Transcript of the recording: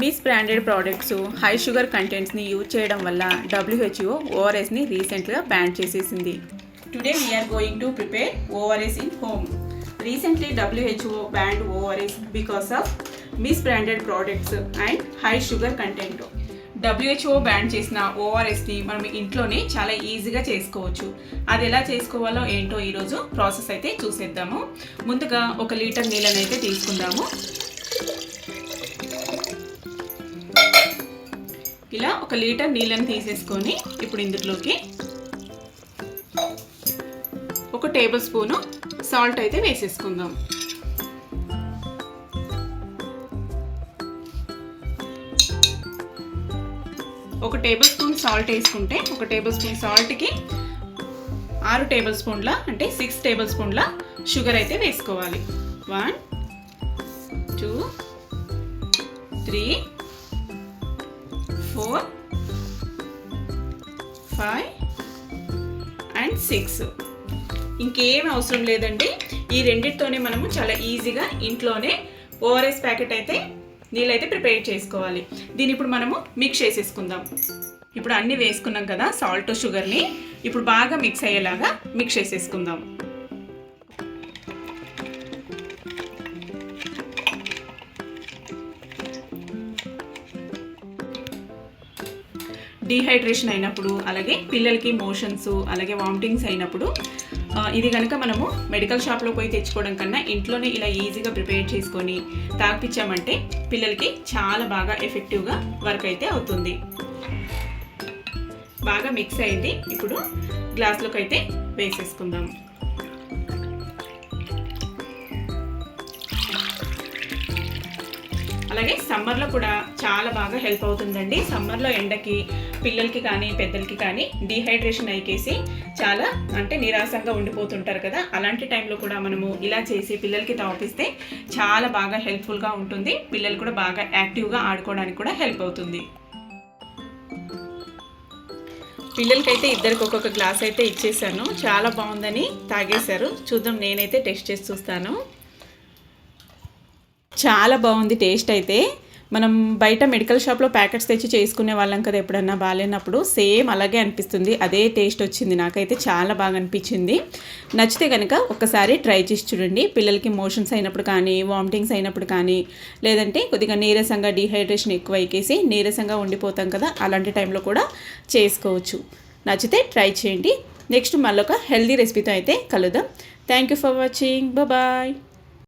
Miss branded products high sugar కంటెంట్స్ని use చేయడం వల్ల WHO ఓఆర్ఎస్ని రీసెంట్గా బ్యాన్ చేసేసింది. Today we are going to prepare ORS in home recently WHO banned ORS because of miss branded products and high sugar content WHO ban చేసిన ఓఆర్ఎస్ని మనం ఇంట్లోనే చాలా ఈజీగా చేసుకోవచ్చు. అది ఎలా చేసుకోవాలో ఏంటో ఈరోజు ప్రాసెస్ అయితే చూసేద్దాము. ముందుగా ఒక లీటర్ నీళ్ళని అయితే తీసుకుందాము. ఇలా ఒక లీటర్ నీళ్ళని తీసేసుకొని ఇప్పుడు ఇందులోకి ఒక టేబుల్ స్పూను సాల్ట్ అయితే వేసేసుకుందాం. ఒక టేబుల్ స్పూన్ సాల్ట్ వేసుకుంటే ఒక టేబుల్ స్పూన్ సాల్ట్కి ఆరు టేబుల్ స్పూన్ల అంటే సిక్స్ టేబుల్ స్పూన్ల షుగర్ అయితే వేసుకోవాలి. One two three four five and six ఇంకేం అవసరం లేదండి. ఈ రెండింటితోనే మనము చాలా ఈజీగా ఇంట్లోనే ఓఆర్ఎస్ ప్యాకెట్ అయితే నీళ్ళైతే ప్రిపేర్ చేసుకోవాలి. దీన్ని ఇప్పుడు మనము మిక్స్ చేసేసుకుందాం. ఇప్పుడు అన్నీ వేసుకున్నాం కదా సాల్ట్ షుగర్ని ఇప్పుడు బాగా మిక్స్ అయ్యేలాగా మిక్స్ చేసేసుకుందాం. డీహైడ్రేషన్ అయినప్పుడు అలాగే పిల్లలకి మోషన్స్ అలాగే వామిటింగ్స్ అయినప్పుడు ఇది కనుక మనము మెడికల్ షాప్లో పోయి తెచ్చుకోవడం కన్నా ఇంట్లోనే ఇలా ఈజీగా ప్రిపేర్ చేసుకొని తాగిపించామంటే పిల్లలకి చాలా బాగా ఎఫెక్టివ్గా వర్క్ అయితే అవుతుంది. బాగా మిక్స్ అయింది. ఇప్పుడు గ్లాస్లోకి అయితే వేసేసుకుందాం. అలాగే సమ్మర్లో కూడా చాలా బాగా హెల్ప్ అవుతుందండి. సమ్మర్లో ఎండకి పిల్లలకి కానీ పెద్దలకి కానీ డీహైడ్రేషన్ అయికేసి చాలా అంటే నిరాశంగా ఉండిపోతుంటారు కదా. అలాంటి టైంలో కూడా మనము ఇలా చేసి పిల్లలకి తాపిస్తే చాలా బాగా హెల్ప్ఫుల్గా ఉంటుంది. పిల్లలు కూడా బాగా యాక్టివ్గా ఆడుకోవడానికి కూడా హెల్ప్ అవుతుంది. పిల్లలకైతే ఇద్దరికి ఒక్కొక్క గ్లాస్ అయితే ఇచ్చేసాను. చాలా బాగుందని తాగేశారు. చూద్దాం నేనైతే టెస్ట్ చేసి చూస్తాను. చాలా బాగుంది టేస్ట్ అయితే. మనం బయట మెడికల్ షాప్లో ప్యాకెట్స్ తెచ్చి చేసుకునే వాళ్ళం కదా ఎప్పుడన్నా బాగాలేనప్పుడు సేమ్ అలాగే అనిపిస్తుంది. అదే టేస్ట్ వచ్చింది. నాకైతే చాలా బాగా అనిపించింది. నచ్చితే కనుక ఒక్కసారి ట్రై చేసి చూడండి. పిల్లలకి మోషన్స్ అయినప్పుడు కానీ వామిటింగ్స్ అయినప్పుడు కానీ లేదంటే కొద్దిగా నీరసంగా డీహైడ్రేషన్ ఎక్కువ ఎక్కేసి నీరసంగా ఉండిపోతాం కదా అలాంటి టైంలో కూడా చేసుకోవచ్చు. నచ్చితే ట్రై చేయండి. నెక్స్ట్ మళ్ళొక హెల్దీ రెసిపీతో అయితే కలుద్దాం. Thank you for watching. Bye.